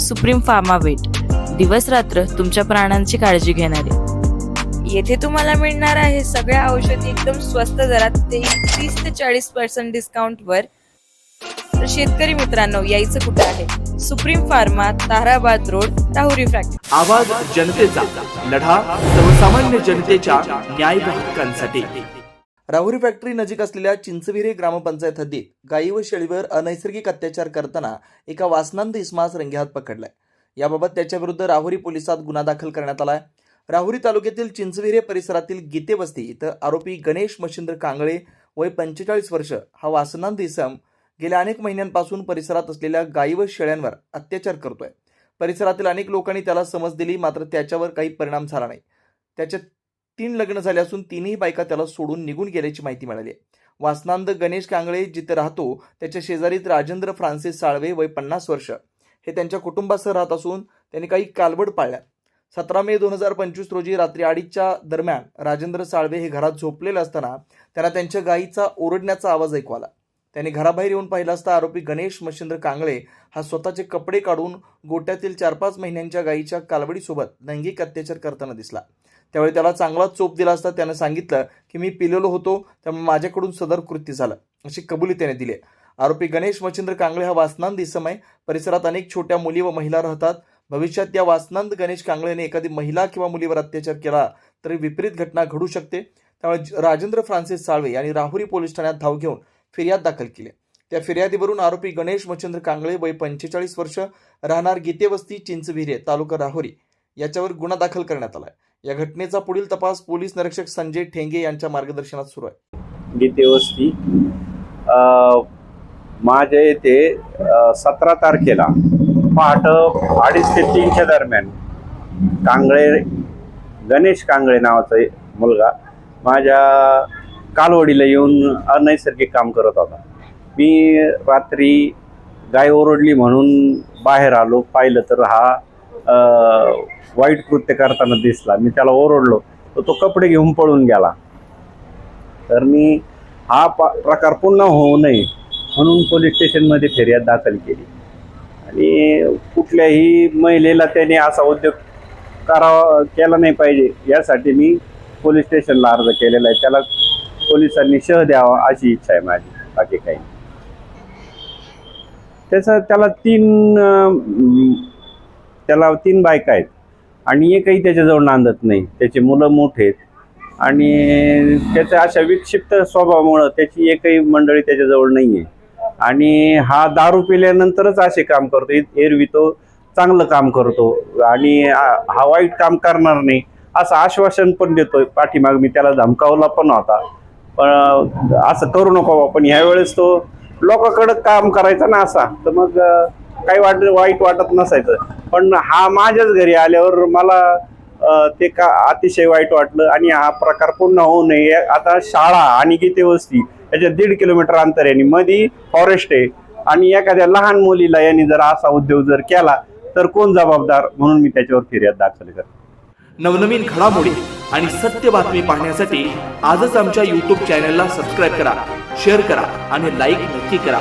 Supreme pharma weight. दिवस रात्र तुमच्या प्राणांची काळजी घेणारे. येथे तुम्हाला मिळणार आहे सगळ्या औषधी एकदम स्वस्त दरात ते तीस ते चाळीस पर्सेंट डिस्काउंटवर तर शेतकरी मित्रांनो यायचं कुठं आहे? Supreme Pharma Tarabad road Rahuri factory. आवाज जनतेचा लढा सर्वसामान्य जनतेच्या न्याय हक्कांसाठी राहुरी फॅक्टरी नजीक असलेल्या चिंचविरे ग्रामपंचायत हद्दीत गायी व शेळीवर अनैसर्गिक अत्याचार करताना एका वासनांत इस्मास रंगेहात पकडलाय. याबाबत त्याच्याविरुद्ध राहुरी पोलिसात गुन्हा दाखल करण्यात आलाय. राहुरी तालुक्यातील चिंचविरे परिसरातील गीते वस्ती इथं आरोपी गणेश मच्छिंद्र कांगळे वय पंचेचाळीस वर्ष हा वासनांत इसम गेल्या अनेक महिन्यांपासून परिसरात असलेल्या गायी व शेळ्यांवर अत्याचार करतोय. परिसरातील अनेक लोकांनी त्याला समज दिली मात्र त्याच्यावर काही परिणाम झाला नाही. त्याच्या तीन लग्न झाले असून तीनही बायका त्याला सोडून निघून गेल्याची माहिती मिळाली आहे. वासनांद गणेश कांगळे जिथे राहतो त्याच्या शेजारीत राजेंद्र फ्रान्सिस साळवे वय पन्नास वर्ष. हे त्यांच्या कुटुंबासह राहत असून त्यांनी काही कालबड पाळल्या. सतरा मे दोन हजार पंचवीस रोजी रात्री अडीचच्या दरम्यान राजेंद्र साळवे हे घरात झोपलेले असताना त्यांना त्यांच्या गायीचा ओरडण्याचा आवाज ऐकू आला. त्यांनी घराबाहेर येऊन पाहिला असता आरोपी गणेश मच्छिंद्र कांगळे हा स्वतःचे कपडे काढून गोट्यातील चार पाच महिन्यांच्या गायीच्या कालवडीसोबत लैंगिक अत्याचार करताना दिसला. त्यावेळी त्याला चांगला चोप दिला असता त्यानं सांगितलं की मी पिलेलो होतो त्यामुळे माझ्याकडून सदर कृत्य झालं अशी कबुली त्याने दिली. आरोपी गणेश मच्छिंद्र कांगळे हा वासनांद इसमय परिसरात अनेक छोट्या मुली व महिला राहतात. भविष्यात या वासनांद गणेश कांगळेने एखादी महिला किंवा मुलीवर अत्याचार केला तरी विपरीत घटना घडू शकते. त्यामुळे राजेंद्र फ्रान्सिस साळवे यांनी राहुरी पोलीस ठाण्यात धाव घेऊन फिर्याद दाखल केली. त्या फिर्यादीवरून आरोपी गणेश मच्छिंद्र कांगळे वय पंचेचाळीस वर्ष राहणार गीतेवस्ती चिंचविरे तालुका राहुरी याच्यावर गुन्हा दाखल करण्यात आला आहे या घटनेचा पुढील तपास पोलीस निरीक्षक संजय ठेंगे यांच्या मार्गदर्शनात सुरू आहे. गीते वस्ती माझ्या येथे सतरा तारखेला पहाट अडीच ते तीनच्या दरम्यान कांगळे गणेश कांगळे नावाचा मुलगा माझ्या कालवडीला येऊन अनैसर्गिक काम करत होता. मी रात्री गाय ओरडली म्हणून बाहेर आलो पाहिलं तर हा वाईट कृत्य करताना दिसला. मी त्याला ओरडलो. तर तो कपडे घेऊन पळून गेला. तर मी हा प्रकार पुन्हा होऊ नये म्हणून पोलीस स्टेशनमध्ये फिर्याद दाखल केली. आणि कुठल्याही महिलेला त्याने असा उद्योग करावा केला नाही पाहिजे यासाठी मी पोलीस स्टेशनला अर्ज केलेला आहे. त्याला पोलिसांनी शह द्यावा अशी इच्छा आहे माझी बाकी काही नाही. त्याचा त्याला तीन त्याला तीन बायका आहेत. आणि एकही त्याच्याजवळ नांदत नाही. त्याची मुलं मोठे आहेत. आणि त्याच्या अशा विक्षिप्त स्वभावामुळं त्याची एकही मंडळी त्याच्याजवळ नाही आहे आणि हा दारू पिल्यानंतरच असे काम करतो. एरवी तो चांगलं काम करतो. आणि हा वाईट काम करणार नाही असं आश्वासन पण देतोय. पाठीमाग मी त्याला धमकावला पण होता. पण असं करू नको पण ह्यावेळेस तो लोकांकडं काम करायचा ना असा. तर मग काही वाट वाईट वाटत नसायचं. पण हा माझ्याच घरी आल्यावर मला ते का अतिशय वाईट वाटलं आणि हा प्रकार पुन्हा होऊ नये. आता शाळा आणि गीते वस्ती याच्या दीड किलोमीटर अंतर आहे आणि मधी फॉरेस्ट आहे. आणि एखाद्या लहान मुलीला यांनी जर असा उद्योग जर केला तर कोण जबाबदार? म्हणून मी त्याच्यावर फिर्याद दाखल करतो. नवनवीन घडामोडी आणि सत्य बातमी पाहण्यासाठी आजच आमच्या यूट्यूब चॅनलला सबस्क्राईब करा शेअर करा आणि लाईक नक्की करा.